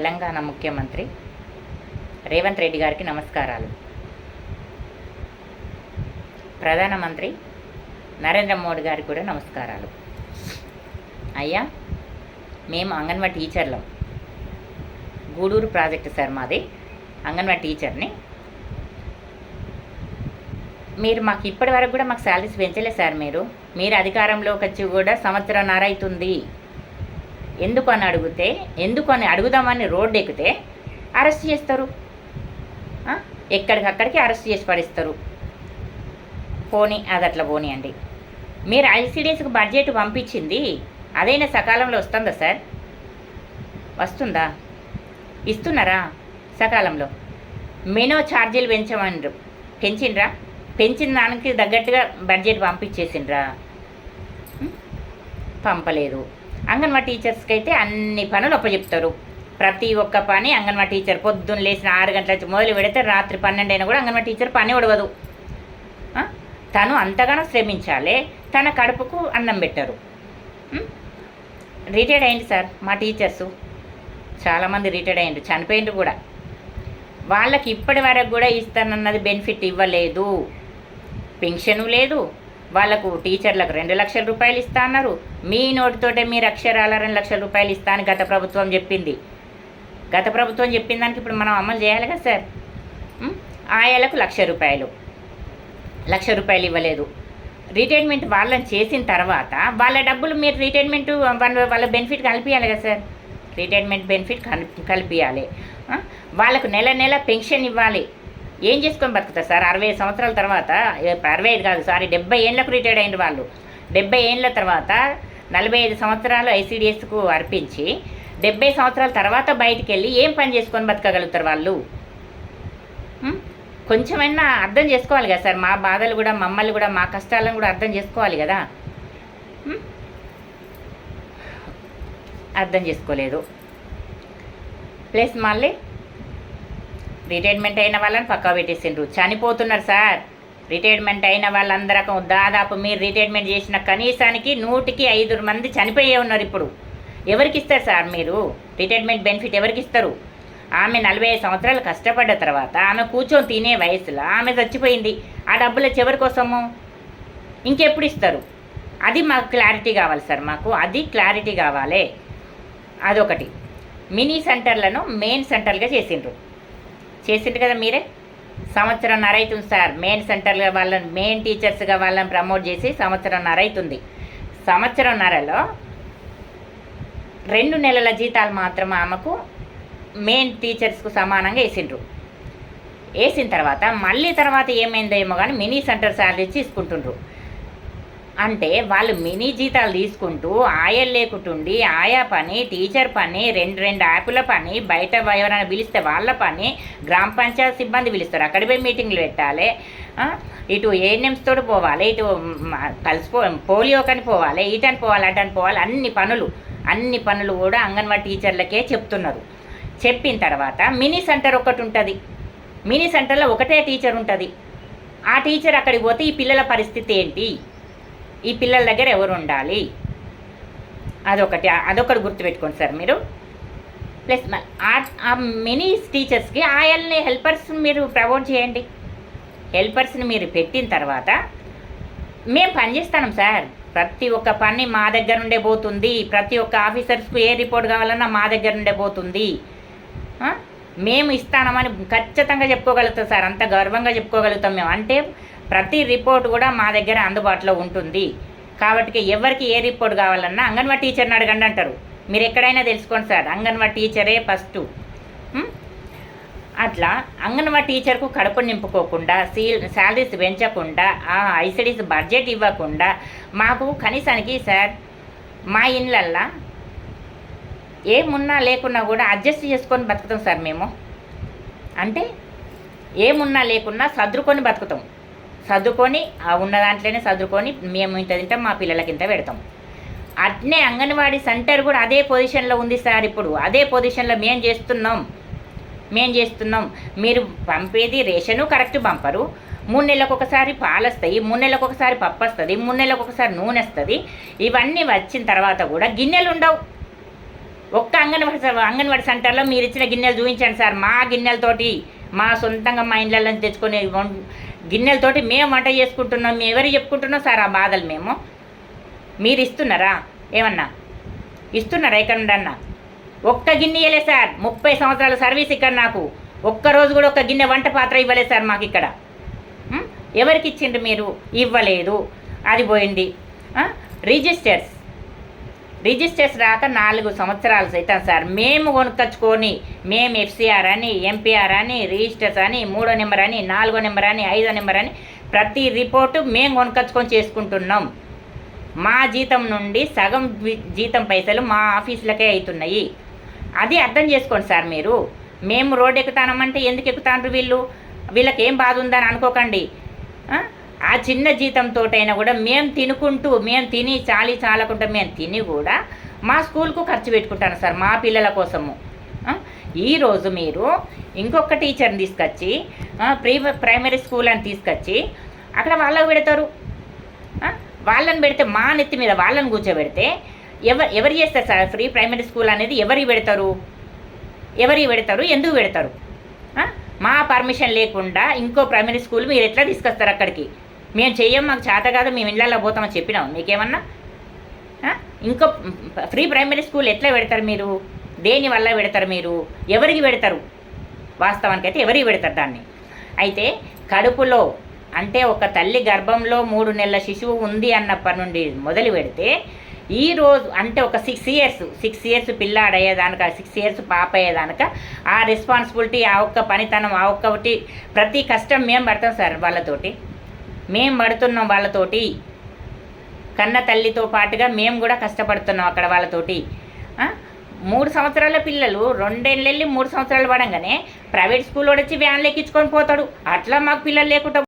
తెలంగాణ ముఖ్యమంత్రి రేవంత్ రెడ్డి గారికి నమస్కారాలు. ప్రధానమంత్రి నరేంద్ర మోడీ గారికి కూడా నమస్కారాలు. అయ్యా మేము అంగన్వాడీ టీచర్లం. గూడూరు ప్రాజెక్టు సార్ మాది అంగన్వాడీ టీచర్ని. మీరు మాకు ఇప్పటి వరకు కూడా మాకు శాలరీస్ పెంచలేదు సార్ మీరు. మీరు అధికారంలోకి వచ్చి కూడా సంవత్సరం అవుతుంది ఎందుకు అని అడిగితే ఎందుకు అని అడుగుదామని రోడ్డు ఎక్కితే అరెస్ట్ చేస్తారు. ఎక్కడికక్కడికి అరెస్ట్ చేసి పడిస్తారు. పోనీ అది అట్లా పోనీ అండి. మీరు ఐసీడీఎస్కి బడ్జెట్ పంపించింది అదైనా సకాలంలో వస్తుందా సార్? వస్తుందా? ఇస్తున్నారా సకాలంలో? మెనో ఛార్జీలు పెంచమన్నారు పెంచిండ్రా? పెంచిన దానికి తగ్గట్టుగా బడ్జెట్ పంపించేసిండ్రా? పంపలేదు. అంగన్వాడీ టీచర్స్కి అయితే అన్ని పనులు అప్పచెప్తారు. ప్రతి ఒక్క పని అంగన్వాడీ టీచర్ పొద్దున్న లేచిన ఆరు గంటల నుంచి మొదలు పెడితే రాత్రి పన్నెండు అయినా కూడా అంగన్వాడీ టీచర్ పని ఉడవదు తను అంతగానో శ్రమించాలి తన కడుపుకు అన్నం పెట్టరు. రిటైర్డ్ అయింది సార్ మా టీచర్సు. చాలామంది రిటైర్డ్ అయ్యిండు చనిపోయిండ్రు కూడా. వాళ్ళకి ఇప్పటి వరకు కూడా ఇస్తానన్నది బెనిఫిట్ ఇవ్వలేదు. పెన్షను లేదు వాళ్ళకు టీచర్లకు రెండు లక్షల రూపాయలు ఇస్తా అన్నారు. మీ నోటితోటే మీరు అక్షరాల రెండు లక్షల రూపాయలు ఇస్తా అని గత ప్రభుత్వం చెప్పింది. గత ప్రభుత్వం చెప్పిన దానికి ఇప్పుడు మనం అమలు చేయాలి కదా సార్? ఆయాలకు లక్ష రూపాయలు. లక్ష రూపాయలు ఇవ్వలేదు. రిటైర్మెంట్ వాళ్ళని చేసిన తర్వాత వాళ్ళ డబ్బులు మీరు రిటైర్మెంట్ వాళ్ళ వాళ్ళ బెనిఫిట్ కలిపియాలి కదా సార్? రిటైర్మెంట్ బెనిఫిట్ కల్- కలిపియాలి. వాళ్ళకు నెల నెల పెన్షన్ ఇవ్వాలి. ఏం చేసుకొని బతుకుతారు సార్? అరవై సంవత్సరాల తర్వాత అరవై ఐదు కాదు సారీ డెబ్బై ఏళ్ళకు రిటైర్డ్ అయిన వాళ్ళు. డెబ్బై ఏళ్ళ తర్వాత నలభై ఐదు సంవత్సరాలు ఐసీడిఎస్కు అర్పించి డెబ్బై సంవత్సరాల తర్వాత బయటికి వెళ్ళి ఏం పని చేసుకొని బతకగలుగుతారు వాళ్ళు? కొంచెమైనా అర్థం చేసుకోవాలి కదా సార్? మా బాధలు కూడా మమ్మల్ని కూడా మా కష్టాలను కూడా అర్థం చేసుకోవాలి కదా? అర్థం చేసుకోలేదు. ప్లస్ మళ్ళీ రిటైర్మెంట్ అయిన వాళ్ళని పక్కా పెట్టేసిండ్రు. చనిపోతున్నారు సార్. రిటైర్మెంట్ అయిన వాళ్ళందరూ దాదాపు మీరు రిటైర్మెంట్ చేసిన కనీసానికి నూటికి ఐదు మంది చనిపోయే ఉన్నారు ఇప్పుడు. ఎవరికి ఇస్తారు సార్ మీరు? రిటైర్మెంట్ బెనిఫిట్ ఎవరికి ఇస్తారు? ఆమె నలభై ఐదు సంవత్సరాలు కష్టపడ్డ తర్వాత ఆమె కూర్చొని తినే వయసులో ఆమె చచ్చిపోయింది. ఆ డబ్బులు చివరి కోసము? ఇంకెప్పుడు ఇస్తారు? అది మాకు క్లారిటీ కావాలి సార్ మాకు. అది క్లారిటీ కావాలి. అదొకటి. మినీ సెంటర్లను మెయిన్ సెంటర్గా చేసిండ్రు. చేసిండ్రు కదా మీరే? సంవత్సరం నరైతుంది సార్. మెయిన్ సెంటర్గా వాళ్ళని మెయిన్ టీచర్స్గా వాళ్ళని ప్రమోట్ చేసి సంవత్సరం నరైతుంది. సంవత్సరం నరలో రెండు నెలల జీతాలు మాత్రం ఆమెకు మెయిన్ టీచర్స్కు సమానంగా వేసిండ్రు. వేసిన తర్వాత మళ్ళీ తర్వాత ఏమైందో ఏమో కానీ మినీ సెంటర్ శాలరీ తీసుకుంటుండ్రు. అంటే వాళ్ళు మినీ జీతాలు తీసుకుంటూ ఆయలు లేకుంటుండి ఆయా పని టీచర్ పని రెండు రెండు యాపుల పని బయట ఎవరైనా పిలిస్తే వాళ్ళ పని గ్రామ పంచాయత్ సిబ్బంది పిలుస్తారు. అక్కడ పోయి మీటింగ్లు పెట్టాలి. ఇటు ఏఎన్ఎంస్ తోటి పోవాలి ఇటు కలిసిపో పోలియో కని పోవాలి ఇటని పోవాలి అటని పోవాలి అన్ని పనులు అన్ని పనులు కూడా అంగన్వాడీ టీచర్లకే చెప్తున్నారు. చెప్పిన తర్వాత మినీ సెంటర్ ఒకటి ఉంటుంది. మినీ సెంటర్లో ఒకటే టీచర్ ఉంటుంది. ఆ టీచర్ అక్కడికి పోతే ఈ పిల్లల పరిస్థితి ఏంటి? ఈ పిల్లల దగ్గర ఎవరు ఉండాలి? అదొకటి. అదొకటి గుర్తుపెట్టుకోండి సార్ మీరు. ప్లస్ ఆ- మినీ టీచర్స్కి ఆయల్ని హెల్పర్స్ని మీరు ప్రమోట్ చేయండి. హెల్పర్స్ని మీరు పెట్టిన తర్వాత మేము పనిచేస్తాం సార్. ప్రతి ఒక్క పని మా దగ్గర నుండే పోతుంది. ప్రతి ఒక్క ఆఫీసర్స్కు ఏ రిపోర్ట్ కావాలన్నా మా దగ్గర నుండే పోతుంది. మేము ఇస్తానమని ఖచ్చితంగా చెప్పుకోగలుగుతాం సార్. అంత గర్వంగా చెప్పుకోగలుగుతాం మేము. అంటే ప్రతి రిపోర్ట్ కూడా మా దగ్గర అందుబాటులో ఉంటుంది. కాబట్టి ఎవరికి ఏ రిపోర్ట్ కావాలన్నా అంగన్వాడీ టీచర్ని అడగండి అంటారు. మీరు ఎక్కడైనా తెలుసుకోండి సార్ అంగన్వాడీ టీచరే ఫస్ట్. అట్లా అంగన్వాడీ టీచర్కు కడుపు నింపుకోకుండా సీ శాలరీస్ పెంచకుండా ఆ ఐసిడీస్ బడ్జెట్ ఇవ్వకుండా మాకు కనీసానికి సార్ మా ఇళ్ళల్లో ఏమున్నా లేకున్నా కూడా అడ్జస్ట్ చేసుకొని బతుకుతాం సార్ మేము. అంటే ఏమున్నా లేకున్నా సర్దుకొని బతుకుతాం. సర్దుకొని ఆ ఉన్న దాంట్లోనే సర్దుకొని మేము ఇంత తింటాం మా పిల్లలకి ఇంత పెడతాం. అట్నే అంగన్వాడీ సెంటర్ కూడా అదే పొజిషన్లో ఉంది సార్ ఇప్పుడు. అదే పొజిషన్లో మేము చేస్తున్నాం. మేము చేస్తున్నాం. మీరు పంపేది రేషను కరెక్ట్ పంపరు మూడు నెలలకు ఒకసారి పాలు వస్తాయి మూడు నెలలకు ఒకసారి పప్పు వస్తుంది మూడు నెలలకు ఒకసారి నూనె వస్తుంది. ఇవన్నీ వచ్చిన తర్వాత కూడా గిన్నెలు ఉండవు. ఒక్క అంగన్వాడి అంగన్వాడి సెంటర్లో మీరు ఇచ్చిన గిన్నెలు చూపించండి సార్. మా గిన్నెలతోటి మా సొంతంగా మా ఇళ్ళల్లో తెచ్చుకునే గిన్నెలతోటి మేము వంట చేసుకుంటున్నాం మేము ఎవరు చెప్పుకుంటున్నాం సార్ ఆ బాధలు మేము. మీరు ఇస్తున్నారా? ఏమన్నా? ఇస్తున్నారా ఇక్కడ నుండన్నా ఒక్క గిన్నె ఇవ్వలే సార్. ముప్పై సంవత్సరాల సర్వీస్ ఇక్కడ నాకు. ఒక్క రోజు కూడా ఒక గిన్నె వంట పాత్ర ఇవ్వలేదు సార్ మాకు ఇక్కడ. ఎవరికి ఇచ్చిండ్రు మీరు? ఇవ్వలేదు. అది పోయింది. రిజిస్టర్స్. రిజిస్టర్స్ రాక నాలుగు సంవత్సరాలు సైతం సార్. మేము కొనుక్కొచ్చుకొని మేము ఎఫ్సిఆర్ అని ఎంపీఆర్ అని రిజిస్టర్స్ అని మూడో నెంబర్ అని నాలుగో నెంబర్ అని ఐదో నెంబర్ అని ప్రతి రిపోర్టు మేము కొనుక్కొచ్చుకొని చేసుకుంటున్నాం. మా జీతం నుండి సగం జీతం పైసలు మా ఆఫీసులకే అవుతున్నాయి. అది అర్థం చేసుకోండి సార్ మీరు. మేము రోడ్ ఎక్కుతానమంటే ఎందుకు ఎక్కుతాండ్రు వీళ్ళు? వీళ్ళకి ఏం బాధ ఉందని అనుకోకండి. ఆ? చిన్న జీతంతోటైనా కూడా మేము తినుకుంటూ మేము తిని చాలి చాలకుండా మేము తిని కూడా మా స్కూల్కు ఖర్చు పెట్టుకుంటాను సార్ మా పిల్లల కోసము. ఈరోజు మీరు ఇంకొక టీచర్ని తీసుకొచ్చి ప్రీ ప్రైమరీ స్కూల్ అని తీసుకొచ్చి అక్కడ వాళ్ళకు పెడతారు. వాళ్ళని పెడితే మా నెత్తి మీద వాళ్ళని కూర్చోబెడితే ఎవరు ఎవరు చేస్తారు సార్? ఫ్రీ ప్రైమరీ స్కూల్ అనేది ఎవరికి పెడతారు? ఎవరికి పెడతారు? ఎందుకు పెడతారు? మా పర్మిషన్ లేకుండా ఇంకో ప్రైమరీ స్కూల్ మీరు ఎట్లా తీసుకొస్తారు అక్కడికి? మేము చెయ్యం మాకు చేత కాదు మేము ఇళ్ళల్లో పోతామని చెప్పినాం మీకేమన్నా? ఇంకో ఫ్రీ ప్రైమరీ స్కూల్ ఎట్లా పెడతారు మీరు? దేని వల్ల పెడతారు మీరు? ఎవరికి పెడతారు? వాస్తవానికి అయితే ఎవరికి పెడతారు దాన్ని? అయితే కడుపులో అంటే ఒక తల్లి గర్భంలో మూడు నెలల శిశువు ఉంది అన్నప్పటి నుండి మొదలు పెడితే ఈ రోజు అంటే ఒక సిక్స్ ఇయర్స్ సిక్స్ ఇయర్స్ పిల్లాడు అయ్యేదానిక సిక్స్ ఇయర్స్ పాప అయ్యేదానిక ఆ రెస్పాన్సిబిలిటీ ఆ ఒక్క పనితనం ఆ ఒక్కటి ప్రతి కష్టం మేము పడతాం సార్ వాళ్ళతోటి. మేము పడుతున్నాం వాళ్ళతోటి. కన్న తల్లితో పాటుగా మేము కూడా కష్టపడుతున్నాం అక్కడ వాళ్ళతోటి. ఆ? మూడు సంవత్సరాల పిల్లలు రెండేళ్ళెళ్ళి మూడు సంవత్సరాలు పడంగానే ప్రైవేట్ స్కూల్ వచ్చి వ్యాన్లు ఎక్కించుకొని పోతాడు. అట్లా మాకు పిల్లలు లేకుండా